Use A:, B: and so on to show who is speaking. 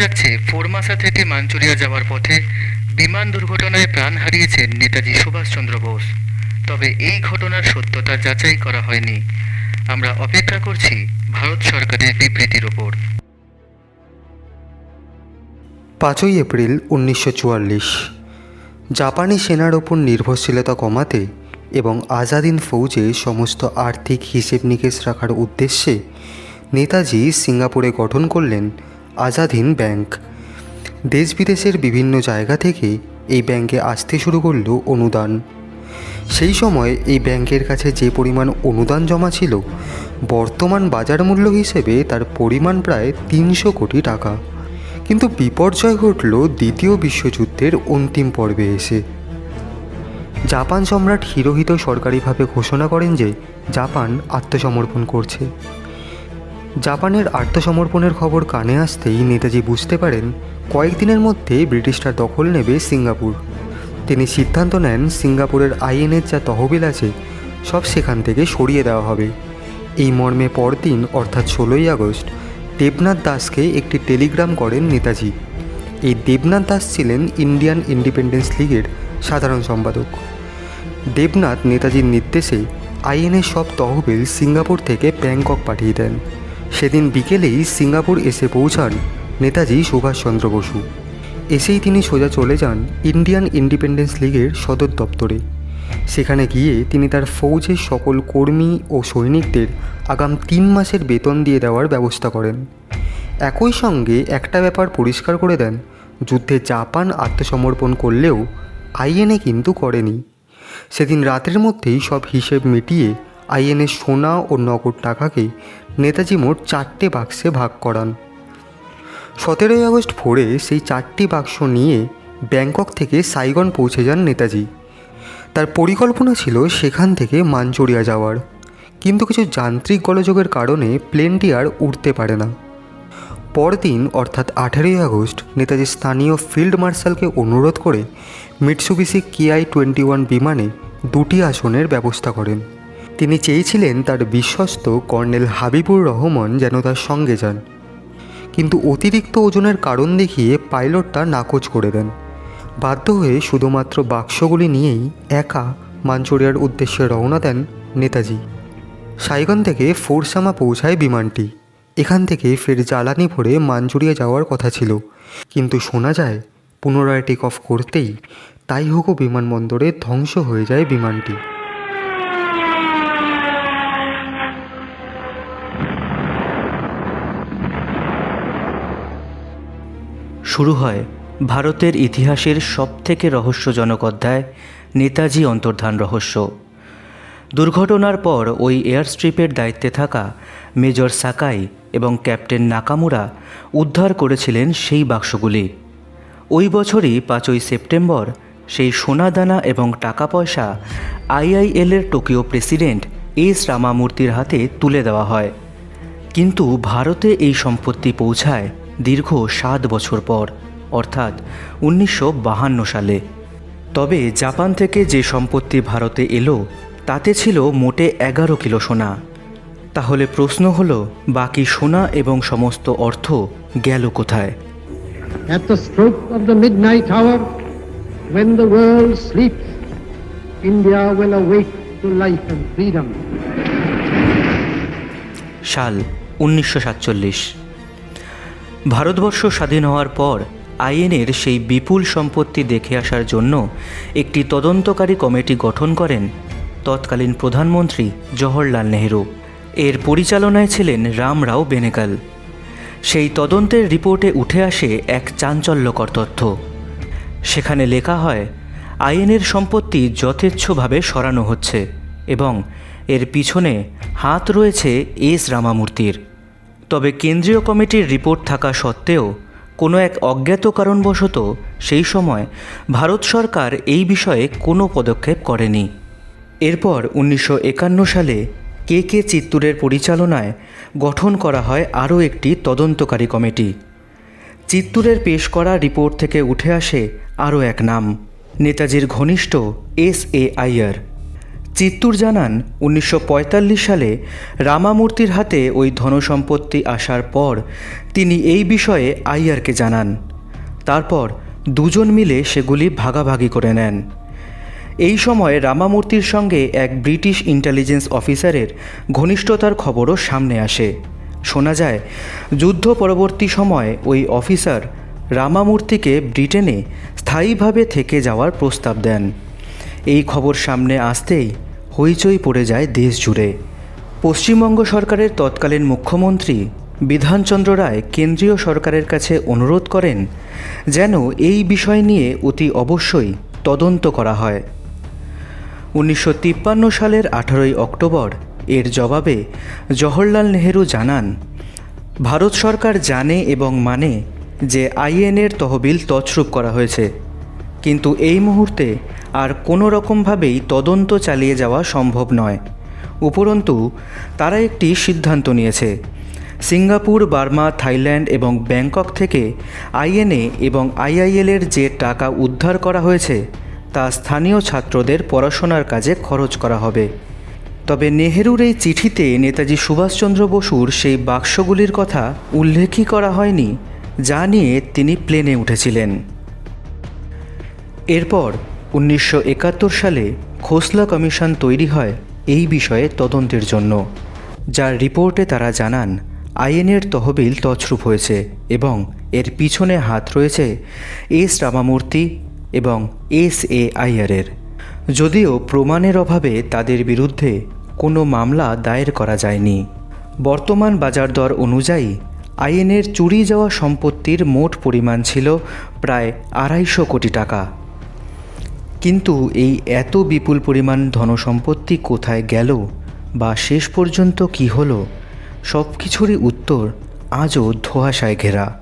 A: যাচ্ছে, ফোরমাসা থেকে মাঞ্চুরিয়া যাওয়ার পথে বিমান দুর্ঘটনায় প্রাণ হারিয়েছেন নেতাজি সুভাষচন্দ্র বোস। তবে এই ঘটনার সত্যতা যাচাই করা হয়নি। আমরা অপেক্ষা করছি ভারত সরকারের বিবৃতির ওপর।
B: পাঁচই এপ্রিল উনিশশো চুয়াল্লিশ। জাপানি সেনার ওপর নির্ভরশীলতা কমাতে এবং আজাদিন ফৌজে সমস্ত আর্থিক হিসেব নিকেশ রাখার উদ্দেশ্যে নেতাজি সিঙ্গাপুরে গঠন করলেন আজাদিন ব্যাংক। দেশ বিদেশের বিভিন্ন জায়গা থেকে এই ব্যাংকে আসতে শুরু করল অনুদান। সেই সময় এই ব্যাংকের কাছে যে পরিমাণ অনুদান জমা ছিল, বর্তমান বাজার মূল্য হিসেবে তার পরিমাণ প্রায় তিনশো কোটি টাকা। কিন্তু বিপর্যয় ঘটল দ্বিতীয় বিশ্বযুদ্ধের অন্তিম পর্বে এসে। জাপান সম্রাট হিরোহিত সরকারিভাবে ঘোষণা করেন যে, জাপান আত্মসমর্পণ করছে। জাপানের আত্মসমর্পণের খবর কানে আসতেই নেতাজি বুঝতে পারেন কয়েকদিনের মধ্যে ব্রিটিশরা দখল নেবে সিঙ্গাপুর। তিনি সিদ্ধান্ত নেন সিঙ্গাপুরের আইএনের যা তহবিল আছে, সব সেখান থেকে সরিয়ে দেওয়া হবে। এই মর্মে পরদিন, অর্থাৎ ষোলোই আগস্ট, দেবনাথ দাসকে একটি টেলিগ্রাম করেন নেতাজি। এই দেবনাথ দাস ছিলেন ইন্ডিয়ান ইন্ডিপেন্ডেন্স লীগের সাধারণ সম্পাদক। দেবনাথ নেতাজির নির্দেশে আইএনের সব তহবিল সিঙ্গাপুর থেকে ব্যাংকক পাঠিয়ে দেন। সেদিন বিকেলেই সিঙ্গাপুর এসে পৌঁছান নেতাজি সুভাষচন্দ্র বসু। এসেই তিনি সোজা চলে যান ইন্ডিয়ান ইন্ডিপেন্ডেন্স লীগের সদর দপ্তরে। সেখানে গিয়ে তিনি তার ফৌজের সকল কর্মী ও সৈনিকদের আগাম তিন মাসের বেতন দিয়ে দেওয়ার ব্যবস্থা করেন। একই সঙ্গে একটা ব্যাপার পরিষ্কার করে দেন, যুদ্ধে জাপান আত্মসমর্পণ করলেও আইএনএ কিন্তু করেনি। সেদিন রাতের মধ্যেই সব হিসেব মিটিয়ে আইএনএ সোনা ও নগদ টাকাকে নেতাজি মোট চারটে বাক্সে ভাগ করান। সতেরোই আগস্ট ভোরে সেই চারটি বাক্স নিয়ে ব্যাংকক থেকে সাইগন পৌঁছে যান নেতাজি। তার পরিকল্পনা ছিল সেখান থেকে মাঞ্চুরিয়া যাওয়ার। কিন্তু কিছু যান্ত্রিক গোলযোগের কারণে প্লেনটি আর উঠতে পারে না। পরদিন, অর্থাৎ আঠেরোই আগস্ট, নেতাজি স্থানীয় ফিল্ড মার্শালকে অনুরোধ করে মিটসুবিসি কিআই টোয়েন্টি ওয়ান বিমানে দুটি আসনের ব্যবস্থা করেন। তিনি চেয়েছিলেন তার বিশ্বস্ত কর্নেল হাবিবুর রহমান যেন তার সঙ্গে যান। কিন্তু অতিরিক্ত ওজনের কারণ দেখিয়ে পাইলটটা নাকচ করে দেন। বাধ্য হয়ে শুধুমাত্র বাক্সগুলি নিয়েই একা মাঞ্চুরিয়ার উদ্দেশ্যে রওনা দেন নেতাজি। সাইগন থেকে ফোরসামা পৌঁছায় বিমানটি। এখান থেকে ফের জ্বালানি ভরে মাঞ্চুরিয়া যাওয়ার কথা ছিল। কিন্তু শোনা যায়, পুনরায় টেক অফ করতেই তাইহুকো বিমানবন্দরে ধ্বংস হয়ে যায় বিমানটি।
C: শুরু হয় ভারতের ইতিহাসের সবথেকে রহস্যজনক অধ্যায়, নেতাজি অন্তর্ধান রহস্য। দুর্ঘটনার পর ওই এয়ারস্ট্রিপের দায়িত্বে থাকা মেজর সাকাই এবং ক্যাপ্টেন নাকামুরা উদ্ধার করেছিলেন সেই বাক্সগুলি। ওই বছরই পাঁচই সেপ্টেম্বর সেই সোনাদানা এবং টাকা পয়সা আইআইএলের টোকিও প্রেসিডেন্ট এস রামামূর্তির হাতে তুলে দেওয়া হয়। কিন্তু ভারতে এই সম্পত্তি পৌঁছায় দীর্ঘ সাত বছর পর অর্থাৎ উনিশশো বাহান্ন সালে। তবে জাপান থেকে যে সম্পত্তি ভারতে এলো তাতে ছিল মোটে এগারো কিলো সোনা। তাহলে প্রশ্ন হলো বাকি সোনা এবং সমস্ত অর্থ গেল কোথায়?
D: At the stroke of the midnight hour, when the world sleeps, India will awake to life and freedom.
C: সাল উনিশশো সাতচল্লিশ। ভারতবর্ষ স্বাধীন হওয়ার পর আইএনের সেই বিপুল সম্পত্তি দেখে আসার জন্য একটি তদন্তকারী কমিটি গঠন করেন তৎকালীন প্রধানমন্ত্রী জওহরলাল নেহরু। এর পরিচালনায় ছিলেন রামরাও বেনেকাল সেই তদন্তের রিপোর্টে উঠে আসে এক চাঞ্চল্যকর তথ্য। সেখানে লেখা হয় আইএনের সম্পত্তি যথেচ্ছভাবে সরানো হচ্ছে এবং এর পিছনে হাত রয়েছে এস রামামূর্তির। তবে কেন্দ্রীয় কমিটির রিপোর্ট থাকা সত্ত্বেও কোনো এক অজ্ঞাত কারণবশত সেই সময় ভারত সরকার এই বিষয়ে কোনো পদক্ষেপ করেনি। এরপর উনিশশো একান্ন সালে কে কে চিত্তুরের পরিচালনায় গঠন করা হয় আরও একটি তদন্তকারী কমিটি। চিত্তুরের পেশ করা রিপোর্ট থেকে উঠে আসে আরও এক নাম। নেতাজির ঘনিষ্ঠ এস এ আইয়ার। চিত্তুর জানান, উনিশশো পঁয়তাল্লিশ সালে রামামূর্তির হাতে ওই ধনসম্পত্তি আসার পর তিনি এই বিষয়ে আইয়ারকে জানান। তারপর দুজন মিলে সেগুলি ভাগাভাগি করে নেন। এই সময় রামামূর্তির সঙ্গে এক ব্রিটিশ ইন্টেলিজেন্স অফিসারের ঘনিষ্ঠতার খবরও সামনে আসে। শোনা যায়, যুদ্ধ পরবর্তী সময় ওই অফিসার রামামূর্তিকে ব্রিটেনে স্থায়ীভাবে থেকে যাওয়ার প্রস্তাব দেন। এই খবর সামনে আসতেই হইচই পড়ে যায় দেশ জুড়ে। পশ্চিমবঙ্গ সরকারের তৎকালীন মুখ্যমন্ত্রী বিধানচন্দ্র রায় কেন্দ্রীয় সরকারের কাছে অনুরোধ করেন যেন এই বিষয় নিয়ে অতি অবশ্যই তদন্ত করা হয়। উনিশশো তিপ্পান্ন সালের আঠারোই অক্টোবর এর জবাবে জওহরলাল নেহেরু জানান, ভারত সরকার জানে এবং মানে যে আইএনের তহবিল তছরূপ করা হয়েছে। কিন্তু এই মুহূর্তে আর কোনো রকমভাবেই তদন্ত চালিয়ে যাওয়া সম্ভব নয়। উপরন্তু, তারা একটি সিদ্ধান্ত নিয়েছে। সিঙ্গাপুর, বার্মা, থাইল্যান্ড এবং ব্যাংকক থেকে আইএনএ এবং আইআইএলের যে টাকা উদ্ধার করা হয়েছে, তা স্থানীয় ছাত্রদের পড়াশোনার কাজে খরচ করা হবে। তবে নেহেরুর এই চিঠিতে নেতাজি সুভাষচন্দ্র বসুর সেই বাক্সগুলির কথা উল্লেখই করা হয়নি, যা নিয়ে তিনি প্লেনে উঠেছিলেন। এরপর উনিশশো একাত্তর সালে খোসলা কমিশন তৈরি হয় এই বিষয়ে তদন্তের জন্য। যার রিপোর্টে তারা জানান আইএনের তহবিল তছরূপ হয়েছে এবং এর পিছনে হাত রয়েছে এস রামামূর্তি এবং এস এ আইয়ারের। যদিও প্রমাণের অভাবে তাদের বিরুদ্ধে কোনো মামলা দায়ের করা যায়নি। বর্তমান বাজার দর অনুযায়ী আইএনের চুরি যাওয়া সম্পত্তির মোট পরিমাণ ছিল প্রায় আড়াইশো কোটি টাকা। কিন্তু এই এত বিপুল পরিমাণ ধনসম্পত্তি কোথায় গেল বা শেষ পর্যন্ত কি হলো সব কিছুরই উত্তর আজও ধোঁয়াশায় ঘেরা।